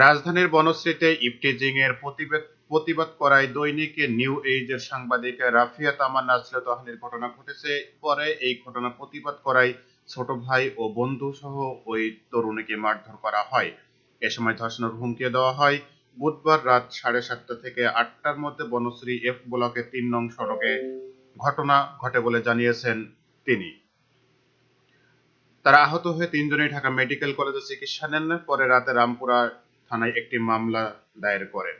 রাজধানীর বনশ্রীতে ইফটিজিং এর প্রতিবাদ করায় দৈনিক নিউ এইজের সাংবাদিক রাফিয়া তামান্না শ্লীলতাহানির ঘটনা ঘটেছে। পরে এই ঘটনা প্রতিবাদ করায় ছোট ভাই ও বন্ধু সহ ওই তরুণীকে মারধর করা হয়। এ সময় ধর্ষণের হুমকি দেওয়া হয়। বুধবার রাত সাড়ে সাতটা থেকে আটটার মধ্যে বনশ্রী এফ ব্লকের তিন নং সড়কে ঘটনা ঘটে বলে জানিয়েছেন তিনি। তারা আহত হয়ে তিনজনেই ঢাকা মেডিকেল কলেজে চিকিৎসা নেন। পরে রাতে রামপুরা থানায় একটি মামলা দায়ের করেন।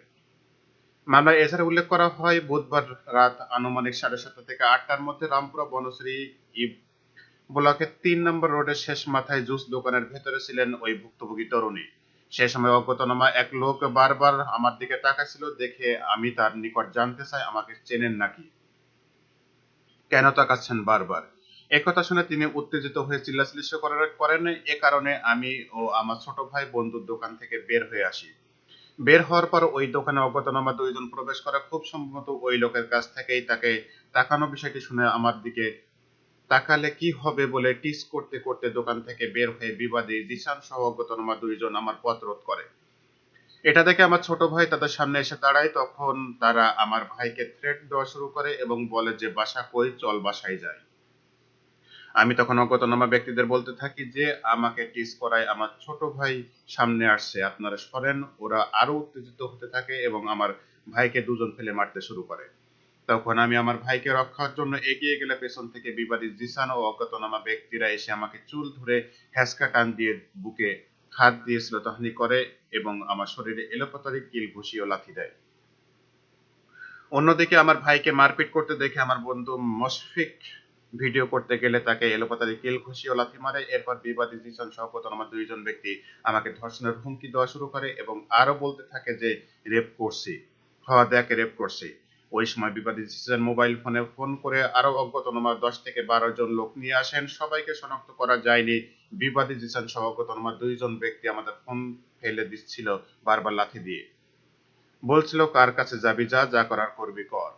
মামলায় এছাড়া উল্লেখ করা হয়, বুধবার রাত আনুমানিক সাড়ে সাতটা থেকে আটটার মধ্যে রামপুরা বনশ্রী ই ব্লকের তিন নম্বর রোডের শেষ মাথায় জুস দোকানের ভেতরে ছিলেন ওই ভুক্তভোগী তরুণী। সে সময় অজ্ঞাতনামা এক লোক বারবার আমার দিকে তাকাছিল দেখে আমি তার নিকট জানতে চাই, আমাকে চেনেন নাকি? কেন তাকাচ্ছেন বারবার? একথা শুনে তিনি উত্তেজিত হয়ে চিল্লাচিল্লি করার করেন এ কারণে আমি ও আমার ছোট ভাই বন্ধুর দোকান থেকে বের হয়ে আসি। বের হওয়ার পর ওই দোকানে অজ্ঞাতনামা দুইজন প্রবেশ করে। খুব সম্ভবত ওই লোকের কাছ থেকেই তাকে তাকানো বিষয়টি শুনে আমার দিকে তাকালে কি হবে বলে টিস করতে করতে দোকান থেকে বের হয়ে বিবাদী জিসান সহ অজ্ঞাতনামা দুইজন আমার পথ রোধ করে। এটা দেখে আমার ছোট ভাই তাদের সামনে এসে দাঁড়ায়। তখন তারা আমার ভাইকে থ্রেট দেওয়া শুরু করে এবং বলে যে বাসা কই? চল বাসায় যাই। আমি তখন অজ্ঞাতনামা ব্যক্তিদের বলতে থাকি যে, আমাকে টিস করায় আমার ছোট ভাই সামনে আসছে। আপনারা সরেন, ওরা আরও উত্তেজিত হতে থাকে এবং আমার ভাইকে দুজন ফেলে মারতে শুরু করে। তখন আমি আমার ভাইকে রক্ষার জন্য এগিয়ে গেলে পেছন থেকে বিবাদী জিসান ও অজ্ঞাতনামা ব্যক্তিরা এসে আমাকে চুল ধরে হ্যাসকা টান দিয়ে বুকে হাত দিয়েছিল তখনই করে এবং আমার শরীরে এলোপাতারি কিল ঘুষি ও লাথি দেয়। অন্যদিকে আমার ভাইকে মারপিট করতে দেখে আমার বন্ধু মশফিক ভিডিও করতে গেলে তাকে এলোপাতারি কিল ঘুষি ও লাথি মারে, এরপর বিবাদী জিসান সহ আমার দুইজন ব্যক্তি আমাকে ধর্ষণের হুমকি দেওয়া শুরু করে এবং আরও বলতে থাকে যে, রেপ করছি। হওয়া দেয়াকে রেপ করছি? ওই সময় বিবাদী জিসান মোবাইল ফোনে ফোন করে আরও অজ্ঞাতনামা দশ থেকে বারো জন লোক নিয়ে আসেন। সবাইকে শনাক্ত করা যায়নি। বিবাদী জিসান সহ অজ্ঞাতনামা দুইজন ব্যক্তি আমাদের ফোন ফেলে দিচ্ছিল বারবার লাথি দিয়ে। বলছিল, কার কাছে যাবি যা যা করার করবি কর।